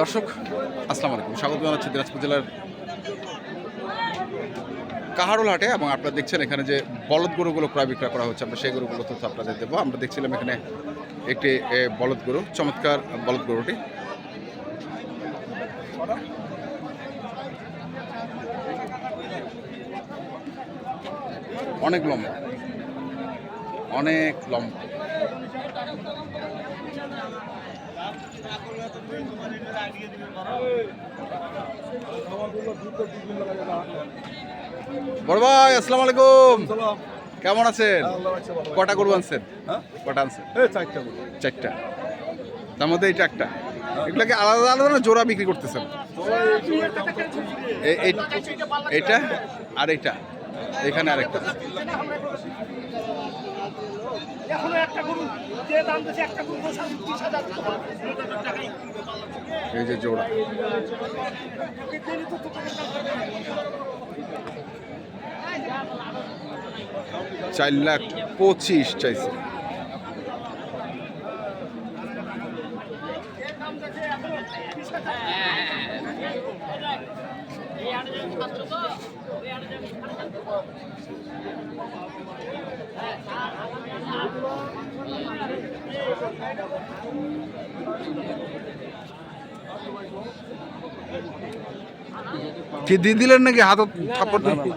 দর্শক, আসসালামু আলাইকুম। স্বাগত জানাচ্ছি দিনাজপুর জেলার কাহারোল হাটে এবং আপনারা দেখছেন এখানে যে বলদ গরুগুলো ক্রয় বিক্রয় করা হচ্ছে, আমরা সেই গরুগুলো তথ্য আপনাদের দেবো। আমরা দেখছিলাম এখানে একটি বলদ গরু, চমৎকার বলদ গরুটি। অনেক লম্বা অনেক লম্বা। বড় ভাই আসসালামু আলাইকুম। কেমন আছেন? কটা গরু আনছেন? কটা আনছেন? চারটা তার মধ্যে এইটা একটা। এগুলোকে আলাদা আলাদা না জোড়া বিক্রি করতেছেন? এ- এই- এইটা আর এটা এখানে আরেকটা। এখনও একটা গরু, যে দাম একটা গরু দশ হাজার তিরিশ হাজার এই যে জোড়া। চার লাখ পঁচিশ চাইছে। কি দিয়ে দিলেন নাকি হাত থাপ্পড় দিয়ে?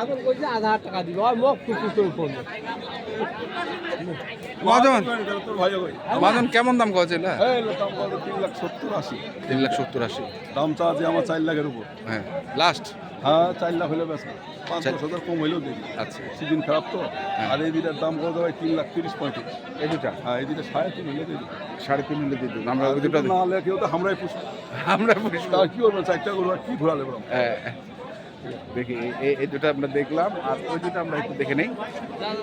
আধা হাজার টাকা দিব মোক মহাজন মহাজন কেমন দাম কছিল তিন লাখ সত্তর আশি। তিন লাখ সত্তর আশি। দাম চা আছে আমার চার লাখের উপর। হ্যাঁ লাস্ট হ্যাঁ চার লাখ হলে বেশ। পাঁচ দশ হাজার কম হইলেও দেখি আচ্ছা। সিজন খারাপ তো। হ্যাঁ। আর এই দুটার দাম কত হয় তিন লাখ তিরিশ পঁয়ত্রিশ। এই দুটা হ্যাঁ এই দুটা সাড়ে তিন হলে দেখি সাড়ে তিন হলে দিন আমরা দুটা না হলে কেউ তো আমরাই পুষি আমরা পুষবো। তা কি করব চারটা গরু আর কি ঘোরালে বলো? হ্যাঁ, দেখি এই- দুটো আমরা দেখলাম আর ওই দুটো আমরা একটু দেখে নেই।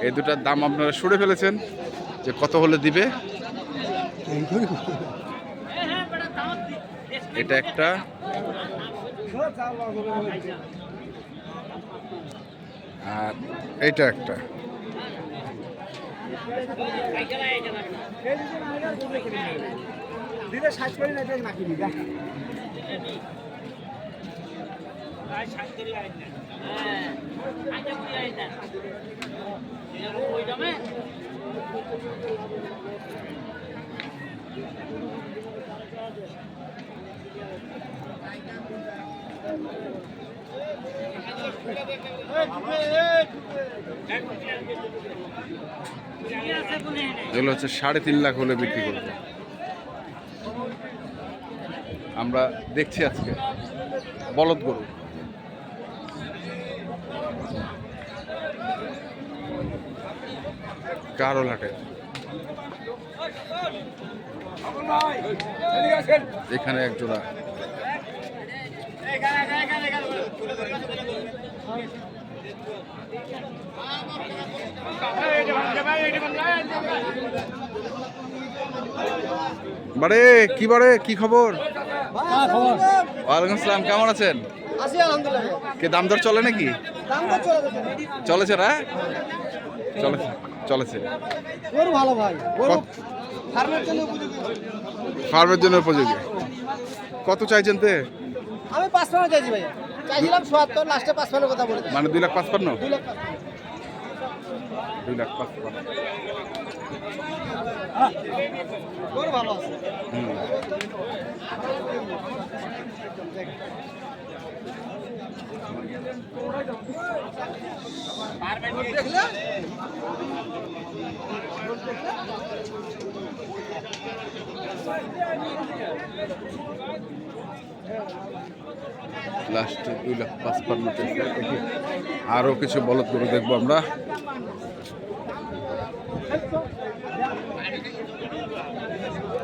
এই দুটার দাম আপনারা শুনে ফেলেছেন যে কত হলে দিবে। এটা একটা। আর এইটা একটা। দিলে ষাট করে নেবে নাকি দিদা এগুলো হচ্ছে সাড়ে তিন লাখ হলে বিক্রি করবে। আমরা দেখছি আজকে। বলদ গরু। এখানে এক জোড়া। কি বারে? কি খবর? ওয়ালাইকুম আসসালাম কেমন আছেন? কে দাম দর চলে নাকি? চলেছে না? চলেছে। চলেছে ভালো ভাই ফার্মের জন্য উপযোগী। ফার্মের জন্য উপযোগী। কত চাইছেন তে? আমি পাঁচ পান্ন চাইছি ভাই চাইছিলাম সোয়াত্তর লাস্টে পাঁচ পান্ন কথা বলে মানে দুই লাখ পাঁচপান্ন? দুই লাখ পাঁচ। দুই লাখ আছে হুম। লাস্টে দুই লাখ কিছু বলদ গরু দেখব আমরা ছিরে বলদ বেচতেছিস নাকি ভাই হ্যাঁ বলো ভাই বলো দিলাম আজকে বারোটা বারোটা বারোটা বারোটা দিলাম এখানে দুটো আছে চারটে আছে দুটো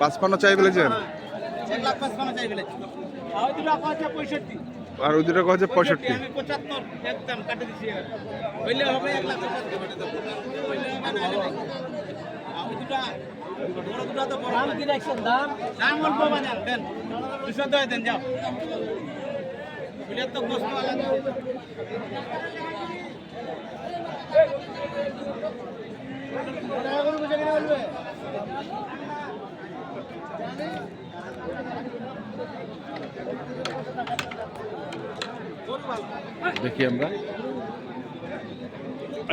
পাঁচপান্ন চাই বলেছেন হ্যাঁ, এক লাখ পাঁচপান্ন চাই বলেছি আর ওই দুটা হচ্ছে পঁয়ষট্টি আমি পঁচাত্তর একদম কাটে দিচ্ছি এবার হইলে হবে এক লাখ পঁচাত্তর হইলে হবে না হলে নাই। আর ওই দুটা বড় দুটা তো দেখি আমরা।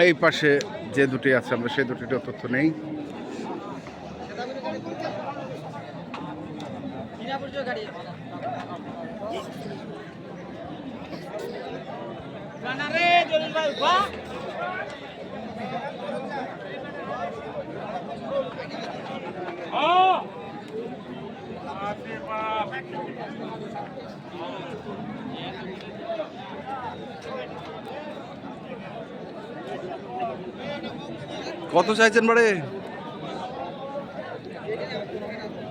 এই পাশে যে দুটি আছে আমরা সেই দুটির তথ্য নেই। কত চাইছেন বাড়ে?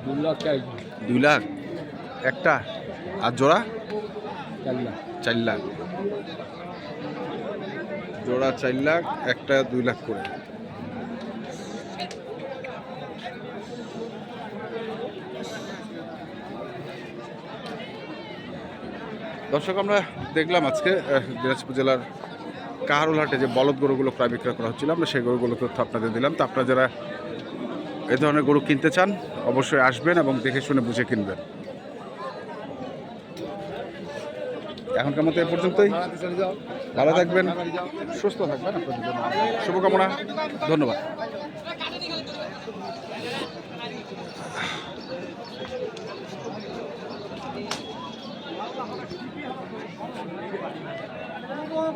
দু লাখ চাই। দুই লাখ একটা? আর জোড়া? চার লাখ। চার লাখ। জোড়া চার লাখ একটা দুই লাখ করে। দর্শক, আমরা দেখলাম আজকে দিনাজপুর জেলার কাহারুল হাটে যে বলদ গরুগুলো ক্রয় বিক্রয় করা হচ্ছিল, আমরা সেই গরুগুলো তথ্য আপনাদের দিলাম। তো আপনারা যারা এ ধরনের গরু কিনতে চান, অবশ্যই আসবেন এবং দেখে শুনে বুঝে কিনবেন। এখনকার মতো এ পর্যন্তই। ভালো থাকবেন। সুস্থ থাকবেন। আপনাদের জন্য শুভকামনা। ধন্যবাদ।